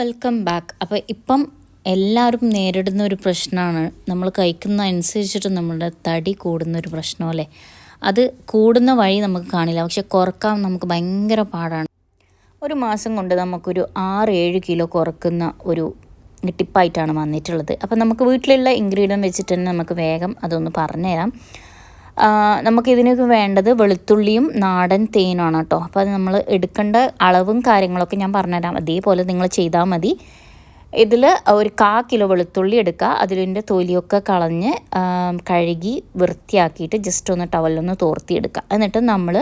Welcome back അപ്പോൾ ഇപ്പം എല്ലാവരും നേരിടുന്ന ഒരു പ്രശ്നമാണ് നമ്മൾ കഴിക്കുന്ന അനുസരിച്ചിട്ട് നമ്മളുടെ തടി കൂടുന്ന ഒരു പ്രശ്നം അല്ലേ? അത് കൂടുന്ന വഴി നമുക്ക് കാണില്ല. പക്ഷെ കുറയ്ക്കാൻ നമുക്ക് ഭയങ്കര പാടാണ്. ഒരു മാസം കൊണ്ട് നമുക്കൊരു ആറ് ഏഴ് കിലോ കുറക്കുന്ന ഒരു ടിപ്പായിട്ടാണ് വന്നിട്ടുള്ളത്. അപ്പം നമുക്ക് വീട്ടിലുള്ള ഇൻഗ്രീഡിയൻ വെച്ചിട്ട് തന്നെ നമുക്ക് വേഗം അതൊന്ന് പറഞ്ഞുതരാം. നമുക്കിതിനൊക്കെ വേണ്ടത് വെളുത്തുള്ളിയും നാടൻ തേനുമാണ് കേട്ടോ. അപ്പോൾ അത് നമ്മൾ എടുക്കേണ്ട അളവും കാര്യങ്ങളൊക്കെ ഞാൻ പറഞ്ഞുതരാം. അതേപോലെ നിങ്ങൾ ചെയ്താൽ മതി. ഇതിൽ ഒരു കാ കിലോ വെളുത്തുള്ളി എടുക്കുക. അതിലിന്റെ തൊലിയൊക്കെ കളഞ്ഞ് കഴുകി വൃത്തിയാക്കിയിട്ട് ജസ്റ്റ് ഒന്ന് ടവലൊന്ന് തോർത്തിയെടുക്കുക എന്നിട്ട് നമ്മൾ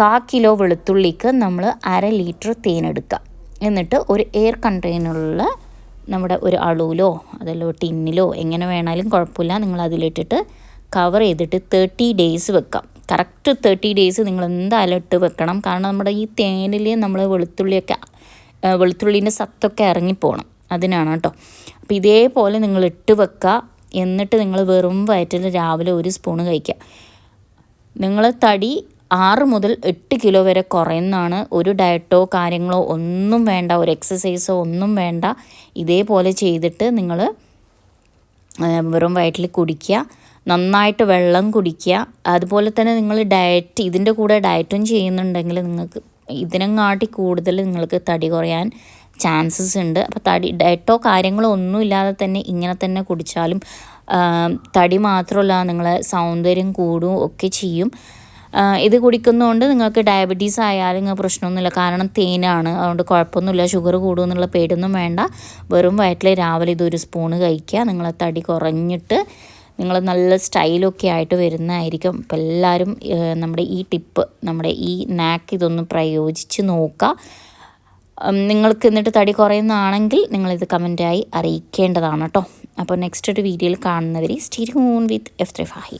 കാ കിലോ വെളുത്തുള്ളിക്ക് നമ്മൾ അര ലിറ്റർ തേനെടുക്കുക എന്നിട്ട് ഒരു എയർ കണ്ടെയ്നറിൽ നമ്മുടെ ഒരു അളവിലോ അതല്ലോ ടിന്നിലോ എങ്ങനെ വേണമെങ്കിലും കുഴപ്പമില്ല. നിങ്ങൾ അതിലിട്ടിട്ട് കവർ ചെയ്തിട്ട് തേർട്ടി ഡേയ്സ് വെക്കാം. കറക്റ്റ് തേർട്ടി ഡേയ്സ് നിങ്ങൾ എന്തായാലും ഇട്ട് വെക്കണം. കാരണം നമ്മുടെ ഈ തേനിൽ നമ്മൾ വെളുത്തുള്ളിയൊക്കെ വെളുത്തുള്ളീന്റെ സത്തൊക്കെ ഇറങ്ങിപ്പോകണം അതിനാണ് കേട്ടോ. അപ്പോൾ ഇതേപോലെ നിങ്ങൾ ഇട്ട് വെക്കുക എന്നിട്ട് നിങ്ങൾ വെറും വയറ്റിൽ രാവിലെ ഒരു സ്പൂണ് കഴിക്കുക നിങ്ങൾ തടി ആറ് മുതൽ എട്ട് കിലോ വരെ കുറയുന്നതാണ്. ഒരു ഡയറ്റോ കാര്യങ്ങളോ ഒന്നും വേണ്ട. ഒരു എക്സസൈസോ ഒന്നും വേണ്ട. ഇതേപോലെ ചെയ്തിട്ട് നിങ്ങൾ വെറും വയറ്റിൽ കുടിക്കുക നന്നായിട്ട് വെള്ളം കുടിക്കുക. അതുപോലെ തന്നെ നിങ്ങൾ ഡയറ്റ് ഇതിന്റെ കൂടെ ഡയറ്റും ചെയ്യുന്നുണ്ടെങ്കിൽ നിങ്ങൾക്ക് ഇതിനെങ്ങാട്ടി കൂടുതൽ നിങ്ങൾക്ക് തടി കുറയാൻ ചാൻസസ് ഉണ്ട്. അപ്പോൾ തടി ഡയറ്റോ കാര്യങ്ങളോ ഒന്നും ഇല്ലാതെ തന്നെ ഇങ്ങനെ തന്നെ കുടിച്ചാലും തടി മാത്രമല്ല നിങ്ങളെ സൗന്ദര്യം കൂടും ഒക്കെ ചെയ്യും. ഇത് കുടിക്കുന്നതുകൊണ്ട് നിങ്ങൾക്ക് ഡയബറ്റീസ് ആയാലും നിങ്ങൾക്ക് പ്രശ്നമൊന്നുമില്ല. കാരണം തേനാണ്. അതുകൊണ്ട് കുഴപ്പമൊന്നുമില്ല. ഷുഗർ കൂടുമെന്നുള്ള പേടിയൊന്നും വേണ്ട. വെറും വയറ്റിൽ രാവിലെ ഇതൊരു സ്പൂണ് കഴിക്കുക. നിങ്ങളെ തടി കുറഞ്ഞിട്ട് നിങ്ങൾ നല്ല സ്റ്റൈലൊക്കെ ആയിട്ട് വരുന്നതായിരിക്കും. അപ്പോൾ എല്ലാവരും നമ്മുടെ ഈ ടിപ്പ് നമ്മുടെ ഈ നാക്ക് ഇതൊന്ന് പ്രയോജിച്ച് നോക്കുക. നിങ്ങൾക്ക് എന്നിട്ട് തടി കുറയുന്നതാണെങ്കിൽ നിങ്ങളിത് കമന്റായി അറിയിക്കേണ്ടതാണ് കേട്ടോ. അപ്പോൾ നെക്സ്റ്റ് ഒരു വീഡിയോയിൽ കാണുന്നവർ ഹൂൺ വിത്ത് എഫ് ത്രീ ഫാഹി